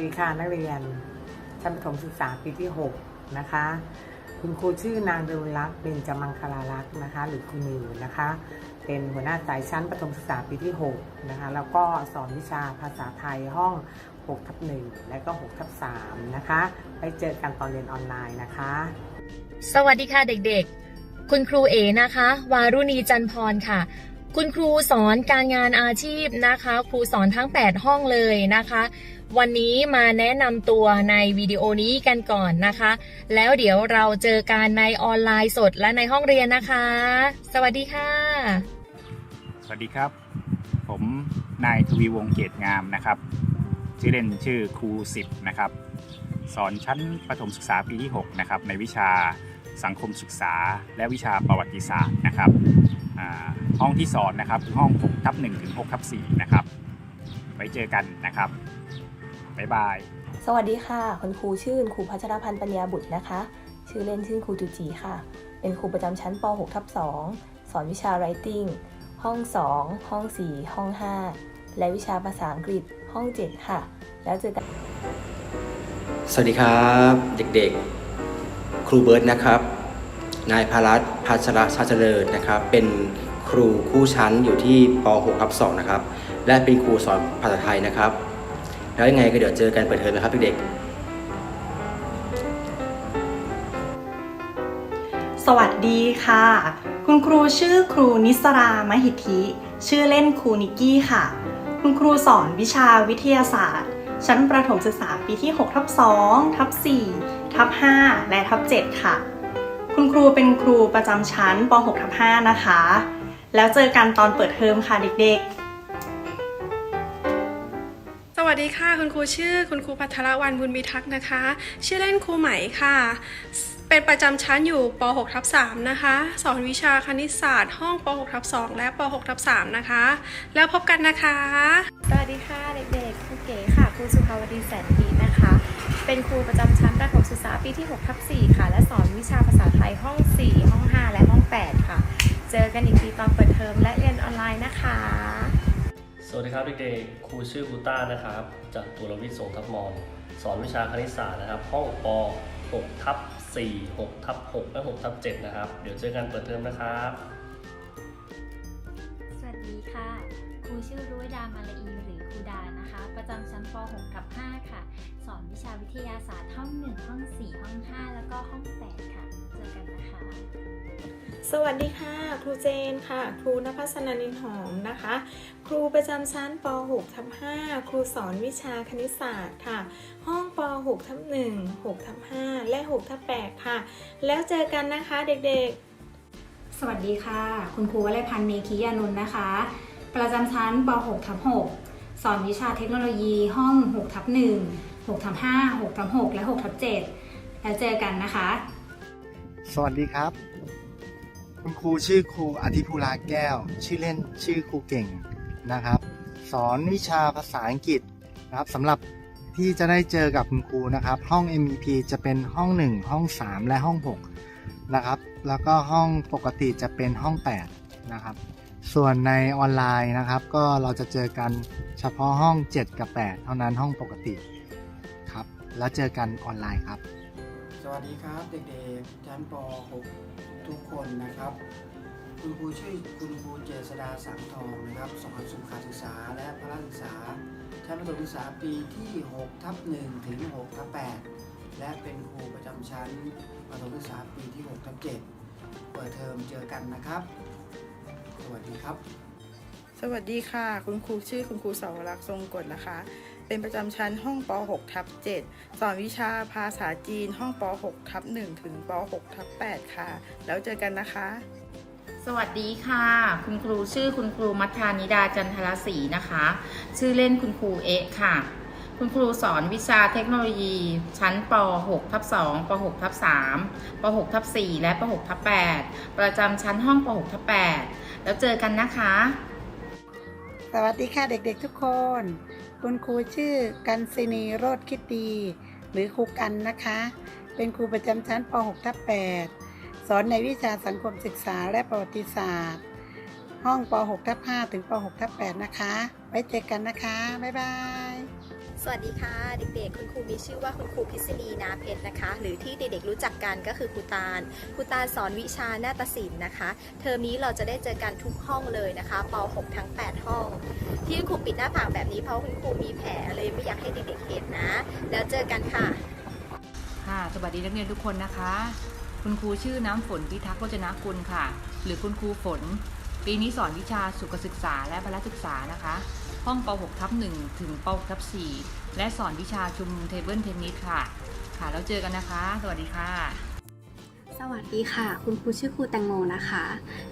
วัสดีค่ะนักเรียน ชั้นประถมศึกษาปีที่ 6 นะคะ คุณครูชื่อนางดรุลักษ์เบญจมังคลาลักษ์นะคะ หรือคุณนิวนะคะ เป็นหัวหน้าสายชั้นประถมศึกษาปีที่ 6 นะคะ แล้วก็สอนวิชาภาษาไทยห้อง6ทับ1และก็6ทับ3นะคะ ไปเจอกันตอนเรียนออนไลน์นะคะ สวัสดีค่ะเด็กๆ คุณครูเอนะคะ วารุณีจันพรค่ะคุณครูสอนการงานอาชีพนะคะ ครูสอนทั้ง 8 ห้องเลยนะคะ วันนี้มาแนะนำตัวในวิดีโอนี้กันก่อนนะคะ แล้วเดี๋ยวเราเจอกันในออนไลน์สดและในห้องเรียนนะคะ สวัสดีค่ะ สวัสดีครับ ผมนายทวีวงศ์เกตงามนะครับ ชื่อเล่นชื่อครูสิบนะครับ สอนชั้นประถมศึกษาปีที่ 6 นะครับ ในวิชาสังคมศึกษา และวิชาประวัติศาสตร์นะครับห้องที่สอนนะครับคือห้อง6ทับ1ถึง6ทับ4นะครับ ไว้เจอกันนะครับ บ๊ายบาย สวัสดีค่ะ คุณครูชื่อคุณครูพัชรพันธ์ปัญญาบุตรนะคะ ชื่อเล่นชื่อครูจุจีค่ะ เป็นครูประจำชั้นป .6 ทับ2สอนวิชา writing ห้อง 2 ห้อง 4 ห้อง 5 และวิชาภาษาอังกฤษห้อง 7 ค่ะ แล้วเจอกัน สวัสดีครับเด็กๆ ครูเบิร์ตนะครับ นายพารัตน์พัชระชาเจริญนะครับ เป็นครูคู่ชั้นอยู่ที่ป .6 ทับ2นะครับ และเป็นครูสอนภาษาไทยนะครับ แล้วยังไงก็เดี๋ยวเจอกันเปิดเทอมนะครับเด็กๆ สวัสดีค่ะ คุณครูชื่อครูนิสรามหิทธิ ชื่อเล่นครูนิกกี้ค่ะ คุณครูสอนวิชาวิทยาศาสตร์ ชั้นประถมศึกษาปีที่6ทับ2ทับ4ทับ5และทับ7ค่ะ คุณครูเป็นครูประจำชั้นป .6 ทับ5นะคะ แล้วเจอกันตอนเปิดเทอมค่ะเด็กๆ วัสดีค่ะ คุณครูชื่อคุณครูพัทรวันบุญมีทักษ์นะคะ ชื่อเล่นครูไหมค่ะ เป็นประจำชั้นอยู่ป .6 ทับ3นะคะ สอนวิชาคณิตศาสตร์ห้องป .6 ทับ2และป .6 ทับ3นะคะ แล้วพบกันนะคะ สวัสดีค่ะเด็กๆครูเก๋ค่ะครูสุภาวดีแสนดีนะคะ เป็นครูประจำชั้นประถมศึกษาปีที่6ทับ4ค่ะ และสอนวิชาภาษาไทยห้อง 4 ห้อง 5 และห้อง 8 ค่ะ เจอกันอีกทีตอนเปิดเทอมและเรียนออนไลน์นะคะ สวัสดีครับเด็กๆ ครูชื่อคูต้านะครับ จากตุลวิทย์สงทับมอนสอนวิชาคณิตศาสตร์นะครับ ห้องป 6 ทับ 4 6 ทับ 6 และ 6 ทับ 7 นะครับ เดี๋ยวเจอกันเปิดเทอมนะครับ สวัสดีค่ะ ครูชื่อรุ้ยดามาละอีหรือครูดานะคะ ประจำชั้นป .6 ทับ 5 ค่ะ วิชาวิทยาศาสตร์ห้อง1ห้อง4ห้อง 5 แล้วก็ห้อง 8 ค่ะ เจอกันนะคะ สวัสดีค่ะ ครูเจนค่ะ ครูนภัสนันนินหอมนะคะ ครูประจำชั้นป .6 ทับ5ครูสอนวิชาคณิตศาสตร์ค่ะ ห้องป .6 ทับ1 6ทับ5และ6ทับ8ค่ะ แล้วเจอกันนะคะเด็กๆสวัสดีค่ะ คุณครูวลัยพันธ์เมคียานุนนะคะ ประจำชั้นป .6 ทับ6สอนวิชาเทคโนโลยีห้อง 6 ทับ 1 6ทับ5 6ทับ6และ6ทับ7แล้วเจอกันนะคะ สวัสดีครับ คุณครูชื่อครูอธิภูลาแก้ว ชื่อเล่นชื่อครูเก่งนะครับ สอนวิชาภาษาอังกฤษนะครับสำหรับที่จะได้เจอกับคุณครูนะครับ ห้อง MEP จะเป็นห้อง 1 ห้อง 3 และห้อง 6 นะครับ แล้วก็ห้องปกติจะเป็นห้อง 8 นะครับ ส่วนในออนไลน์นะครับ ก็เราจะเจอกันเฉพาะห้อง 7 กับ 8 เท่านั้นห้องปกติ แล้วเจอกันออนไลน์ครับ สวัสดีครับเด็กๆชั้นป .6 ทุกคนนะครับ คุณครูชื่อคุณครูเจษดาสังทองนะครับสอนสุขศึกษาและพละศึกษาชั้นประถมศึกษาปีที่ 6 ทับ1ถึง6ทับ8และเป็นครูประจำชั้นประถมศึกษาปีที่ 6 ทับ7เปิดเทอมเจอกันนะครับ สวัสดีครับ สวัสดีค่ะ คุณครูชื่อคุณครูสาวรักษ์ทรงกฎนะคะ เป็นประจำชั้นห้องป .6 ทับ7สอนวิชาภาษาจีนห้องป .6 ทับ1ถึงป .6 ทับ8ค่ะ แล้วเจอกันนะคะ สวัสดีค่ะ คุณครูชื่อคุณครูมัทธานิดาจันทรศรีนะคะ ชื่อเล่นคุณครูเอะค่ะ คุณครูสอนวิชาเทคโนโลยี ชั้นป .6 ทับ2ป .6 ทับ3ป .6 ทับ4และป .6 ทับ8ประจำชั้นห้องป .6 ทับ8แล้วเจอกันนะคะ สวัสดีค่ะเด็กๆทุกคน คุณครูชื่อกันซินีโรดคิตี หรือครูกันนะคะ เป็นครูประจำชั้นป .6 ทับ8สอนในวิชาสังคมศึกษาและประวัติศาสตร์ ห้องป .6 ทับ5ถึงป .6 ทับ8นะคะ ไว้เจอกันนะคะ บ๊ายบาย สวัสดีค่ะ เด็กๆ คุณครูมีชื่อว่าคุณครูพิษณีนาเพชรนะคะ หรือที่เด็กๆรู้จักกันก็คือครูตาลครูตาลสอนวิชาหน้าฏศิลป์นะคะ เทอมนี้เราจะได้เจอกันทุกห้องเลยนะคะป .6 ทั้ง 8 ห้อง ที่คุณครูปิดหน้าผากแบบนี้เพราะคุณครูมีแผลเลยไม่อยากให้เด็กๆเห็นนะ แล้วเจอกันค่ะ ค่ะ สวัสดีนักเรียนทุกคนนะคะ คุณครูชื่อน้ำฝนพิทักษ์โรจนกุลค่ะ หรือคุณครูฝน ปีนี้สอนวิชาสุขศึกษาและพละศึกษานะคะ ห้องป .6 ทับ1ถึงป .6 ทับ4และสอนวิชาชุมเทเบิลเทนนิสค่ะ ค่ะ แล้วเจอกันนะคะ สวัสดีค่ะ สวัสดีค่ะ คุณครูชื่อครูแตงโมนะคะ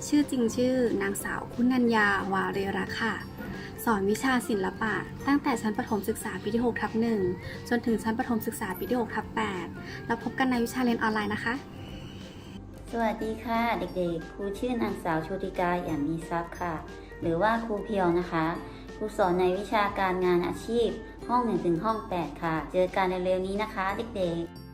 ชื่อจริงชื่อนางสาวคุณัญญาวาเรรักค่ะ สอนวิชาศิลปะ ตั้งแต่ชั้นประถมศึกษาปีที่6ทับ1จนถึงชั้นประถมศึกษาปีที่6ทับ8แล้วพบกันในวิชาเรียนออนไลน์นะคะ สวัสดีค่ะเด็กๆ ครูชื่อนางสาวโชติกาอย่างมีทรัพย์ค่ะ หรือว่าครูเพียวนะคะ ครูสอนในวิชาการงานอาชีพ ห้องหนึ่งถึงห้อง8ค่ะ เจอกันเร็วๆนี้นะคะเด็กๆ